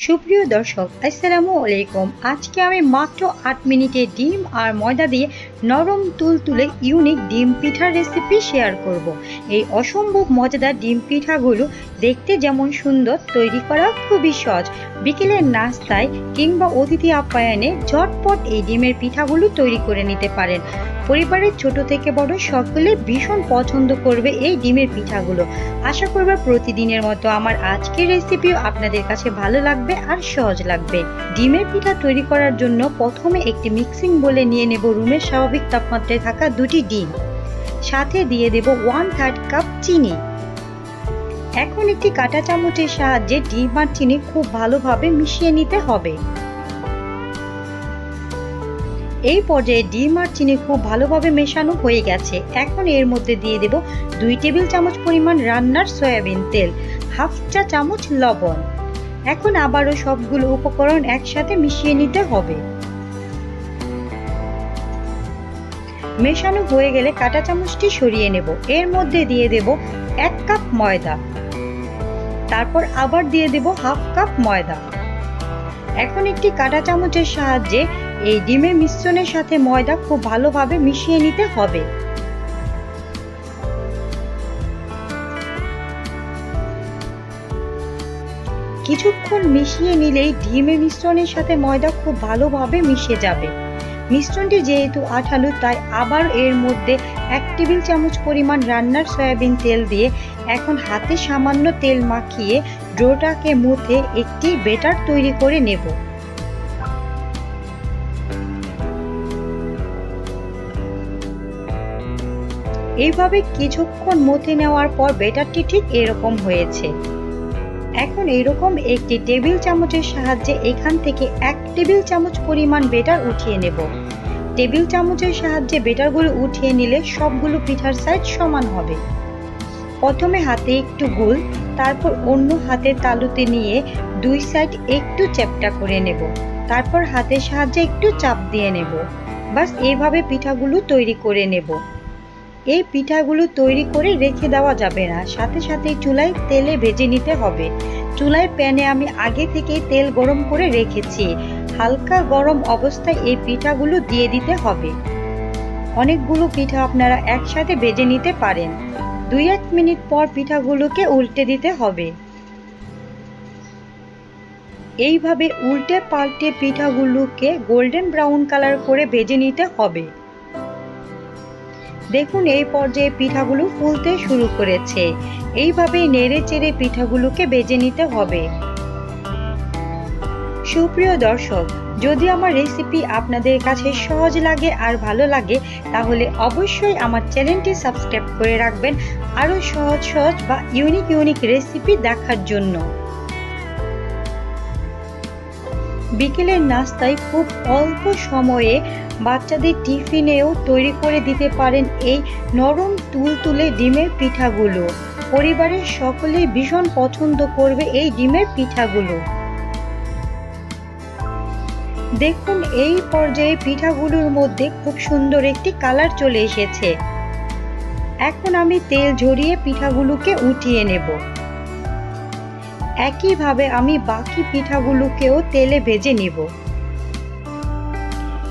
সুপ্রিয় দর্শক, আসসালামু আলাইকুম। আজকে আমি মাত্র আট মিনিটে ডিম আর ময়দা দিয়ে নরম তুল তুলে ইউনিক ডিম পিঠার রেসিপি শেয়ার করব। এই অসম্ভব মজাদার ডিম পিঠাগুলো দেখতে যেমন সুন্দর, তৈরি করা খুবই সহজ। বিকেলের নাস্তায় কিংবা অতিথি আপ্যায়নে ঝটপট এই ডিমের পিঠাগুলো তৈরি করে নিতে পারেন। পরিবারের ছোট থেকে বড় সকলে ভীষণ পছন্দ করবে এই ডিমের পিঠাগুলো। আশা করব প্রতিদিনের মতো আমার আজকের রেসিপিও আপনাদের কাছে ভালো লাগবে আর সহজ লাগবে। ডিমের পিঠা তৈরি করার জন্য প্রথমে একটি মিক্সিং বলে নিয়ে নেব রুমের স্বাভাবিক তাপমাত্রায় থাকা দুটি ডিম। সাথে দিয়ে দেব ওয়ান থার্ড কাপ চিনি। এখন একটি কাঁটা চামচের সাহায্যে ডিম আর চিনি খুব ভালোভাবে মিশিয়ে নিতে হবে। এই পর্যায়ে ডিম আর চিনি খুব ভালোভাবে মেশানো হয়ে গেছে। এখন এর মধ্যে দিয়ে দেব দুই টেবিল চামচ পরিমাণ রান্নার সয়াবিন তেল, হাফ চা চামচ লবণ। এখন আবারও সবগুলো উপকরণ একসাথে মিশিয়ে নিতে হবে। মেশানো হয়ে গেলে কাঁটা চামচটি সরিয়ে নেব। এর মধ্যে দিয়ে দেব এক কাপ ময়দা। তারপর আবার দিয়ে দেব হাফ কাপ ময়দা। এখন একটি কাঁটা চামচের সাহায্যে এই ডিমের মিশ্রণের সাথে ময়দা খুব ভালোভাবে মিশিয়ে নিতে হবে। কিছুক্ষণ মিশিয়ে নিলেই ডিমের মিশ্রণের সাথে ময়দা খুব ভালোভাবে মিশে যাবে। মিশ্রণটি যেহেতু আঠালো, তাই আবার এর মধ্যে এক টেবিল চামচ পরিমাণ রান্নার সয়াবিন তেল দিয়ে এখন হাতে সামান্য তেল মাখিয়ে ডোটাকে মুথে একটি বেটার তৈরি করে নেব। এইভাবে কিছুক্ষণ মথে নেওয়ার পর বেটারটি ঠিক এরকম হয়েছে। এখন এরকম একটি টেবিল চামচের সাহায্যে এখান থেকে এক টেবিল চামচ পরিমাণ বেটার উঠিয়ে নেব। টেবিল চামচের সাহায্যে বেটারগুলো উঠিয়ে নিলে সবগুলো পিঠার সাইজ সমান হবে। প্রথমে হাতে একটু গোল তারপর অন্য হাতের তালুতে নিয়ে দুই সাইড একটু চ্যাপটা করে নেব। তারপর হাতের সাহায্যে একটু চাপ দিয়ে নেব। বাস এইভাবে পিঠাগুলো তৈরি করে নেব। এই পিঠাগুলো তৈরি করে রেখে দেওয়া যাবে না। সাথে সাথে চুলায় তেলে ভেজে নিতে হবে। চুলায় প্যানে আমি আগে থেকে তেল গরম করে রেখেছি। হালকা গরম অবস্থায় এই পিঠাগুলো দিয়ে দিতে হবে। অনেকগুলো পিঠা আপনারা একসাথে ভেজে নিতে পারেন। দুই এক মিনিট পর পিঠাগুলোকে উল্টে দিতে হবে। এইভাবে উল্টে পাল্টে পিঠাগুলোকে গোল্ডেন ব্রাউন কালার করে ভেজে নিতে হবে। দেখুন এই পর্যায়ে পিঠাগুলো ফুলতে শুরু করেছে। এইভাবে নেড়ে চেড়ে পিঠাগুলোকে বেজে নিতে হবে। সুপ্রিয় দর্শক যদি আমার রেসিপি আপনাদের কাছে সহজ লাগে আর ভালো লাগে, তাহলে অবশ্যই আমার চ্যানেলটি সাবস্ক্রাইব করে রাখবেন। আরও সহজ সহজ বা ইউনিক ইউনিক রেসিপি দেখার জন্য। বিকেলের নাস্তায় খুব অল্প সময়ে বাচ্চাদের টিফিনেও তৈরি করে দিতে পারেন এই নরম তুলতুলে ডিমের পিঠাগুলো। পরিবারের সকলেই ভীষণ পছন্দ করবে এই ডিমের পিঠাগুলো। দেখুন, এই পর্যায়ে পিঠাগুলোর মধ্যে খুব সুন্দর একটি কালার চলে এসেছে। এখন আমি তেল ঝরিয়ে পিঠাগুলোকে উঠিয়ে নেব। একইভাবে আমি বাকি পিঠাগুলোকেও তেলে ভেজে নেব।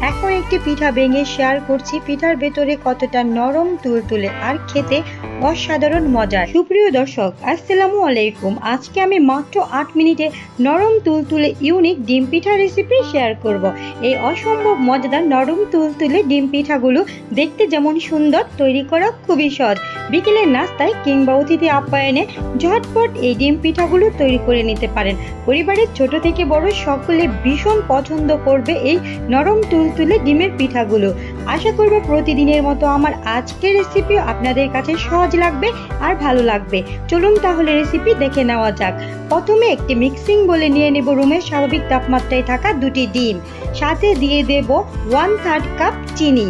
এখন একটি পিঠা ভেঙে শেয়ার করছি। পিঠার ভেতরে কতটা নরম তুলতুলে আর খেতে অসাধারণ মজা সুপ্রিয় দর্শক, আসসালামু আলাইকুম। আজকে আমি মাত্র আট মিনিটে নরম তুলতুলে ইউনিক ডিম পিঠা রেসিপি শেয়ার করব। এই অসম্ভব মজাদার নরম তুলতুলে ডিম পিঠাগুলো দেখতে যেমন সুন্দর, তৈরি করা খুবই সহজ। বিকেলের নাস্তায় কিংবা অতিথি আপ্যায়নে ঝটপট এই ডিম পিঠাগুলো তৈরি করে নিতে পারেন। পরিবারের ছোট থেকে বড় সকলে ভীষণ পছন্দ করবে এই নরম তুলতুলে ডিমের পিঠাগুলো। আশা করব প্রতিদিনের মতো আমার আজকের রেসিপিও আপনাদের কাছে সহজ লাগবে আর ভালো লাগবে। চলুন তাহলে রেসিপি দেখে নেওয়া যাক। প্রথমে একটি মিক্সিং বলে নিয়ে নেব রুমের স্বাভাবিক তাপমাত্রায় থাকা দুটি ডিম। সাথে দিয়ে দেব ওয়ান থার্ড কাপ চিনি।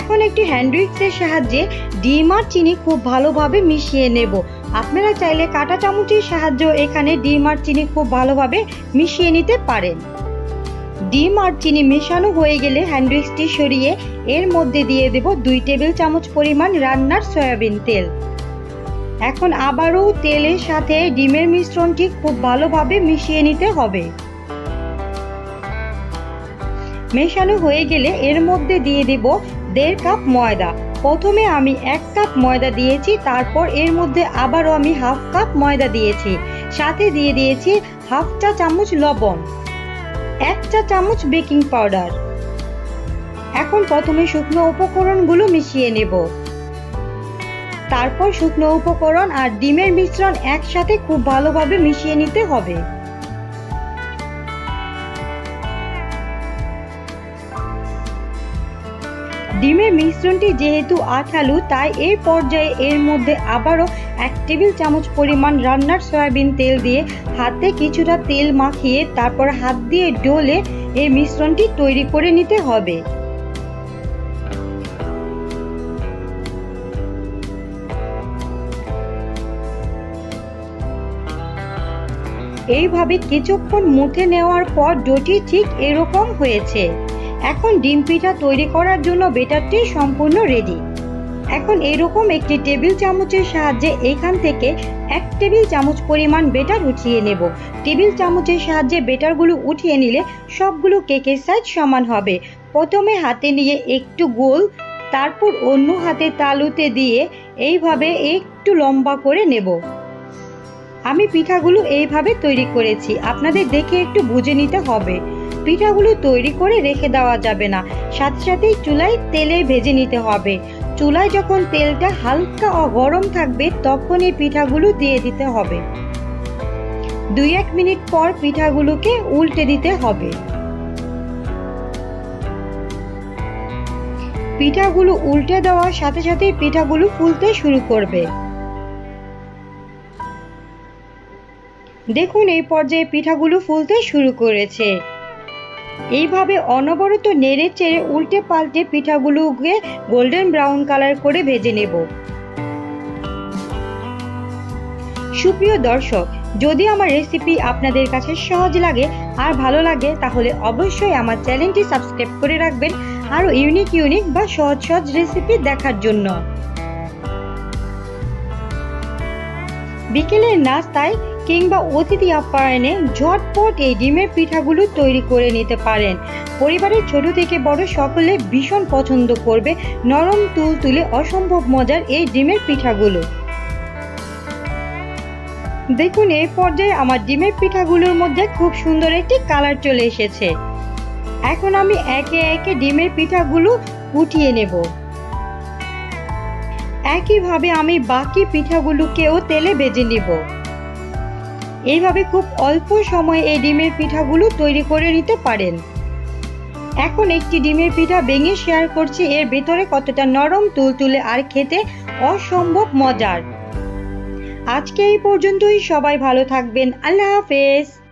এখন একটি হ্যান্ডউইক্সের সাহায্যে ডিম আর চিনি খুব ভালোভাবে মিশিয়ে নেব। আপনারা চাইলে কাঁটা চামচের সাহায্যেও এখানে ডিম আর চিনি খুব ভালোভাবে মিশিয়ে নিতে পারেন। ডিম আর চিনি মেশানো হয়ে গেলে হ্যান্ডউইক্সটি সরিয়ে এর মধ্যে দিয়ে দেব দুই টেবিল চামচ পরিমাণ রান্নার সয়াবিন তেল। এখন আবারও তেলের সাথে ডিমের মিশ্রণটি খুব ভালোভাবে মিশিয়ে নিতে হবে। মেশানো হয়ে গেলে এর মধ্যে দিয়ে দেব দেড় কাপ ময়দা। প্রথমে আমি এক কাপ ময়দা দিয়েছি, তারপর এর মধ্যে আবারও আমি হাফ কাপ ময়দা দিয়েছি। সাথে দিয়ে দিয়েছি হাফ চা চামচ লবণ। এক চা চামচ বেকিং পাউডার। এখন প্রথমে শুকনো উপকরণগুলো মিশিয়ে নেব। তারপর শুকনো উপকরণ আর ডিমের মিশ্রণ একসাথে খুব ভালোভাবে মিশিয়ে নিতে হবে। ডিমের মিশ্রণটি যেহেতু আঠালু, তাই এই পর্যায়ে এর মধ্যে আবারও এক টেবিল চামচ পরিমাণ রান্নার সয়াবিন তেল দিয়ে হাতে কিছুটা তেল মাখিয়ে তারপর হাত দিয়ে ডলে এই মিশ্রণটি তৈরি করে নিতে হবে। এইভাবে কিছুক্ষণ মুঠে নেওয়ার পর ডোটি ঠিক এরকম হয়েছে। এখন ডিম পিঠা তৈরি করার জন্য বেটারটি সম্পূর্ণ রেডি। এখন এরকম একটি টেবিল চামচের সাহায্যে এখান থেকে এক টেবিল চামচ পরিমাণ বেটার উঠিয়ে নেব। টেবিল চামচের সাহায্যে বেটারগুলো উঠিয়ে নিলে সবগুলো কেকের সাইজ সমান হবে। প্রথমে হাতে নিয়ে একটু গোল, তারপর অন্য হাতে তালুতে দিয়ে এইভাবে একটু লম্বা করে নেব। আমি পিঠাগুলো এইভাবে তৈরি করেছি, আপনাদের দেখে একটু বুঝে নিতে হবে। পিঠাগুলো তৈরি করে রেখে দেওয়া যাবে না, সাথে সাথেই চুলায় তেলে ভেজে নিতে হবে। চুলায় যখন তেলটা হালকা গরম থাকবে তখন এই পিঠাগুলো দিয়ে দিতে হবে। দুই এক মিনিট পর পিঠাগুলোকে উল্টে দিতে হবে। পিঠাগুলো উল্টে দেওয়ার সাথে সাথেই পিঠাগুলো ফুলতে শুরু করবে। দেখুন, এই পর্যায়ে পিঠাগুলো ফুলতে শুরু করেছে। এইভাবে অনবরত নেড়ে চেড়ে উল্টে পাল্টে পিঠাগুলোকে গোল্ডেন ব্রাউন কালার করে ভেজে নেব। সুপ্রিয় দর্শক, যদি আমার রেসিপি আপনাদের কাছে সহজ লাগে আর ভালো লাগে, তাহলে অবশ্যই আমার চ্যানেলটি সাবস্ক্রাইব করে রাখবেন আরও ইউনিক ইউনিক বা সহজ সহজ রেসিপি দেখার জন্য। বিকেলের নাস্তায় কিংবা অতিথি আপ্যায়নে ঝটপট এই ডিমের পিঠাগুলো তৈরি করে নিতে পারেন। পরিবারের ছোট থেকে বড় সকলে ভীষণ পছন্দ করবে নরম তুল তুলে অসম্ভব মজার এই ডিমের পিঠাগুলো। দেখুন, এই পর্যায়ে আমার ডিমের পিঠাগুলোর মধ্যে খুব সুন্দর একটি কালার চলে এসেছে। এখন আমি একে একে ডিমের পিঠাগুলো উঠিয়ে নেব। একইভাবে আমি বাকি পিঠাগুলোকেও তেলে বেজে নিব। এইভাবে খুব অল্প সময়ে এই ডিমের পিঠাগুলো তৈরি করে নিতে পারেন। এখন একটি ডিমের পিঠা ভেঙে শেয়ার করছি, এর ভেতরে কতটা নরম, তুলতুলে আর খেতে অসম্ভব মজার। আজকে এই পর্যন্তই, সবাই ভালো থাকবেন, আল্লাহ হাফেজ।